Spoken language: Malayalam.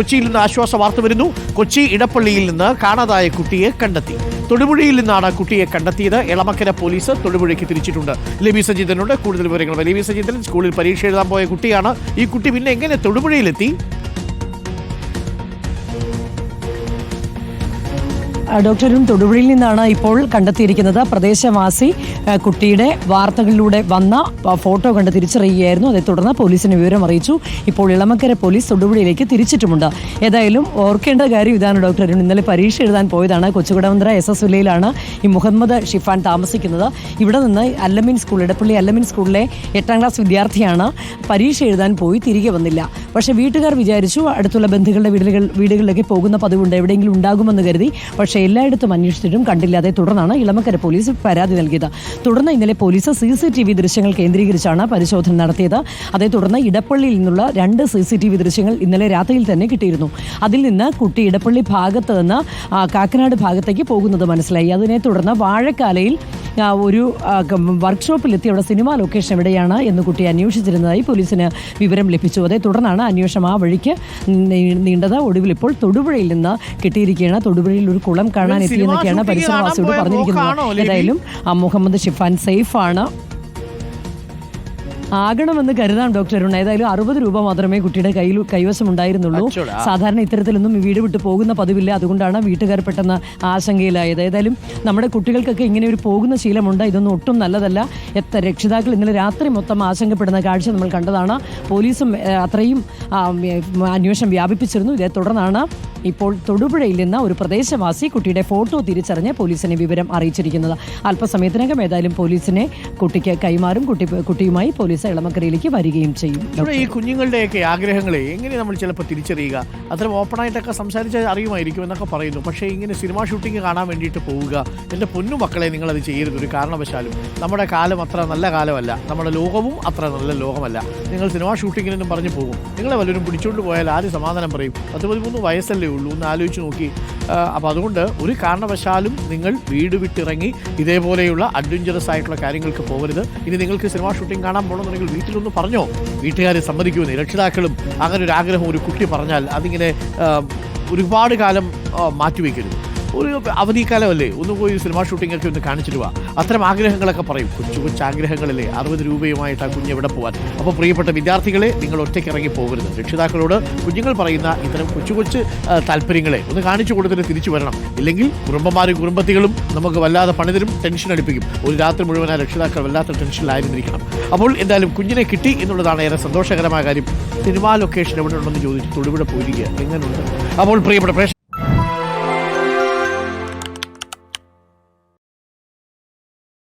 കൊച്ചിയിൽ നിന്ന് ആശ്വാസ വാർത്ത വരുന്നു. കൊച്ചി ഇടപ്പള്ളിയിൽ നിന്ന് കാണാതായ കുട്ടിയെ കണ്ടെത്തി. തൊടുപുഴയിൽ നിന്നാണ് കുട്ടിയെ കണ്ടെത്തിയത്. എളമക്കര പോലീസ് തൊടുപുഴയ്ക്ക് തിരിച്ചിട്ടുണ്ട്. ലബി സജീന്ദ്രനുണ്ട് കൂടുതൽ വിവരങ്ങൾ ലബി സജീന്ദ്രൻ സ്കൂളിൽ പരീക്ഷ എഴുതാൻ പോയ കുട്ടിയാണ്. ഈ കുട്ടി പിന്നെ എങ്ങനെ തൊടുപുഴയിലെത്തി? ആ, ഡോക്ടർ തൊടുപുഴയിൽ നിന്നാണ് ഇപ്പോൾ കണ്ടെത്തിയിരിക്കുന്നത്. പ്രദേശവാസി കുട്ടിയുടെ വാർത്തകളിലൂടെ വന്ന ഫോട്ടോ കണ്ട് തിരിച്ചറിയുകയായിരുന്നു. അതേ തുടർന്ന് പോലീസിന് വിവരം അറിയിച്ചു. ഇപ്പോൾ ഇളമക്കര പോലീസ് തൊടുപുഴയിലേക്ക് തിരിച്ചിട്ടുമുണ്ട്. ഏതായാലും ഓർക്കേണ്ട കാര്യം ഇതാണ് ഡോക്ടർ അരുൺ. ഇന്നലെ പരീക്ഷ എഴുതാൻ പോയതാണ്. കൊച്ചുകുടവന്ത്ര എസ് എസ് വില്ലയിലാണ് ഈ മുഹമ്മദ് ഷിഫാൻ താമസിക്കുന്നത്. ഇവിടെ നിന്ന് അല്ലമിൻ സ്കൂൾ ഇടപ്പള്ളി അല്ലമിൻ സ്കൂളിലെ എട്ടാം ക്ലാസ് വിദ്യാർത്ഥിയാണ് പരീക്ഷ എഴുതാൻ പോയി തിരികെ വന്നില്ല. പക്ഷേ വീട്ടുകാർ വിചാരിച്ചു അടുത്തുള്ള ബന്ധുക്കളുടെ വീടുകൾ വീടുകളിലേക്ക് പോകുന്ന പതിവുണ്ട്. എവിടെയെങ്കിലും ഉണ്ടാകുമെന്ന് കരുതി. പക്ഷേ എല്ലായിടത്തും അന്വേഷിച്ചിട്ടും കണ്ടില്ലാതെ തുടർന്നാണ് ഇളമക്കര പോലീസ് പരാതി നൽകിയത്. തുടർന്ന് ഇന്നലെ police C C T V ദൃശ്യങ്ങൾ കേന്ദ്രീകരിച്ചാണ് പരിശോധന നടത്തിയത്. അതേ തുടർന്ന് ഇടപ്പള്ളിയിൽ നിന്നുള്ള രണ്ട് സി സി ടി വി ദൃശ്യങ്ങൾ ഇന്നലെ രാത്രിയിൽ തന്നെ കിട്ടിയിരുന്നു. അതിൽ നിന്ന് കുട്ടി ഇടപ്പള്ളി ഭാഗത്ത് നിന്ന് കാക്കനാട് ഭാഗത്തേക്ക് പോകുന്നത് മനസ്സിലായി. അതിനെ തുടർന്ന് വാഴക്കാലയിൽ ഒരു വർക്ക്ഷോപ്പിലെത്തി അവിടെ സിനിമാ ലൊക്കേഷൻ എവിടെയാണ് എന്ന് കുട്ടി അന്വേഷിച്ചിരുന്നതായി പോലീസിന് വിവരം ലഭിച്ചു. അതേ തുടർന്നാണ് അന്വേഷണം ആ വഴിക്ക് നീണ്ടത്. ഒടുവിൽ ഇപ്പോൾ തൊടുപുഴയിൽ നിന്ന് കിട്ടിയിരിക്കുകയാണ്. തൊടുപുഴയിൽ ഒരു കുളം കാണാൻ എത്തിയെന്നൊക്കെയാണ് പരിസരവാസിയോട് പറഞ്ഞിരിക്കുന്നത്? ഏതായാലും ആ, മുഹമ്മദ് ഷിഫാൻ സേഫാണ്. ആകണമെന്ന് കരുതാം ഡോക്ടർ അരുൺ. ഏതായാലും അറുപത് രൂപ മാത്രമേ കുട്ടിയുടെ കയ്യിൽ കൈവശം ഉണ്ടായിരുന്നുള്ളൂ. സാധാരണ ഇത്തരത്തിലൊന്നും വീട് വിട്ട് പോകുന്ന പതിവില്ല. അതുകൊണ്ടാണ് വീട്ടുകാർ പെട്ടെന്ന് ആശങ്കയിലായത്. ഏതായാലും നമ്മുടെ കുട്ടികൾക്കൊക്കെ ഇങ്ങനെ ഒരു പോകുന്ന ശീലമുണ്ട്. ഇതൊന്നും ഒട്ടും നല്ലതല്ല. എത്ര രക്ഷിതാക്കൾ ഇന്നലെ രാത്രി മൊത്തം ആശങ്കപ്പെടുന്ന കാഴ്ച നമ്മൾ കണ്ടതാണ്. പോലീസും അത്രയും അന്വേഷണം വ്യാപിപ്പിച്ചിരുന്നു. ഇതേ തുടർന്നാണ് ഇപ്പോൾ തൊടുപുഴയിൽ നിന്ന് ഒരു പ്രദേശവാസി കുട്ടിയുടെ ഫോട്ടോ തിരിച്ചറിഞ്ഞ് പോലീസിനെ വിവരം അറിയിച്ചിരിക്കുന്നത്. അല്പസമയത്തിനകം ഏതായാലും പോലീസിനെ കുട്ടിക്ക് കൈമാറും. കുട്ടി കുട്ടിയുമായി പോലീസ് ഇളമക്കരയിലേക്ക് വരികയും ചെയ്യും. ഈ കുഞ്ഞുങ്ങളുടെയൊക്കെ ആഗ്രഹങ്ങളെ എങ്ങനെ നമ്മൾ ചിലപ്പോൾ തിരിച്ചറിയുക? അത്തരം ഓപ്പണായിട്ടൊക്കെ സംസാരിച്ച് അറിയുമായിരിക്കും എന്നൊക്കെ പറയുന്നു. പക്ഷേ ഇങ്ങനെ സിനിമാ ഷൂട്ടിംഗ് കാണാൻ വേണ്ടിയിട്ട് പോവുക എന്റെ പൊന്നു മക്കളെ നിങ്ങളത് ചെയ്യരുത് ഒരു കാരണവശാലും നമ്മുടെ കാലം അത്ര നല്ല കാലമല്ല. നമ്മുടെ ലോകവും അത്ര നല്ല ലോകമല്ല. നിങ്ങൾ സിനിമാ ഷൂട്ടിങ്ങിനൊന്നും പറഞ്ഞു പോകും. നിങ്ങളെ വല്ലവരും പിടിച്ചുകൊണ്ട് പോയാൽ ആര് സമാധാനം പറയും? പത്ത് പതിമൂന്ന് വയസ്സല്ലേ ഉള്ളൂ എന്ന് ആലോചിച്ച് നോക്കി. അപ്പോൾ അതുകൊണ്ട് ഒരു കാരണവശാലും നിങ്ങൾ വീട് വിട്ടിറങ്ങി ഇതേപോലെയുള്ള അഡ്വഞ്ചറസ് ആയിട്ടുള്ള കാര്യങ്ങൾക്ക് പോകരുത്. ഇനി നിങ്ങൾക്ക് സിനിമാ ഷൂട്ടിംഗ് കാണാൻ പോകണമെന്നുണ്ടെങ്കിൽ വീട്ടിലൊന്ന് പറഞ്ഞോ? വീട്ടുകാരെ സമ്മതിക്കുമെന്ന് രക്ഷിതാക്കളും അങ്ങനെ ഒരു ആഗ്രഹം ഒരു കുട്ടി പറഞ്ഞാൽ അതിങ്ങനെ ഒരുപാട് കാലം മാറ്റിവെക്കരുത്. ഒരു അവധിക്കാലമല്ലേ? ഒന്ന് പോയി സിനിമ ഷൂട്ടിംഗ് ഒക്കെ ഒന്ന് കാണിച്ചിട്ട് പോവാം അത്തരം ആഗ്രഹങ്ങളൊക്കെ പറയും. കൊച്ചു കൊച്ചു ആഗ്രഹങ്ങളല്ലേ? അറുപത് രൂപയുമായിട്ട് ആ കുഞ്ഞ് എവിടെ പോകാൻ അപ്പോൾ പ്രിയപ്പെട്ട വിദ്യാർത്ഥികളെ നിങ്ങൾ ഒറ്റയ്ക്ക് ഇറങ്ങി പോകരുത്. രക്ഷിതാക്കളോട് കുഞ്ഞുങ്ങൾ പറയുന്ന ഇത്തരം കൊച്ചു കൊച്ചു താല്പര്യങ്ങളെ ഒന്ന് കാണിച്ചു കൊടുത്തിട്ട് തിരിച്ചു വരണം. ഇല്ലെങ്കിൽ കുടുംബന്മാരും കുടുംബത്തികളും നമുക്ക് വല്ലാതെ പണിതരും ടെൻഷൻ അടിപ്പിക്കും. ഒരു രാത്രി മുഴുവൻ ആ രക്ഷിതാക്കൾ വല്ലാത്ത ടെൻഷനിലായിരുന്നിരിക്കണം. അപ്പോൾ എന്തായാലും കുഞ്ഞിനെ കിട്ടി എന്നുള്ളതാണ് ഏറെ സന്തോഷകരമായ കാര്യം. സിനിമാ ലൊക്കേഷൻ എവിടെ ഉണ്ടെന്ന് ചോദിച്ചു തൊടുപുഴ പോയിരിക്കുക. എങ്ങനെയുണ്ട് അപ്പോൾ പ്രിയപ്പെട്ട പ്രേക്ഷ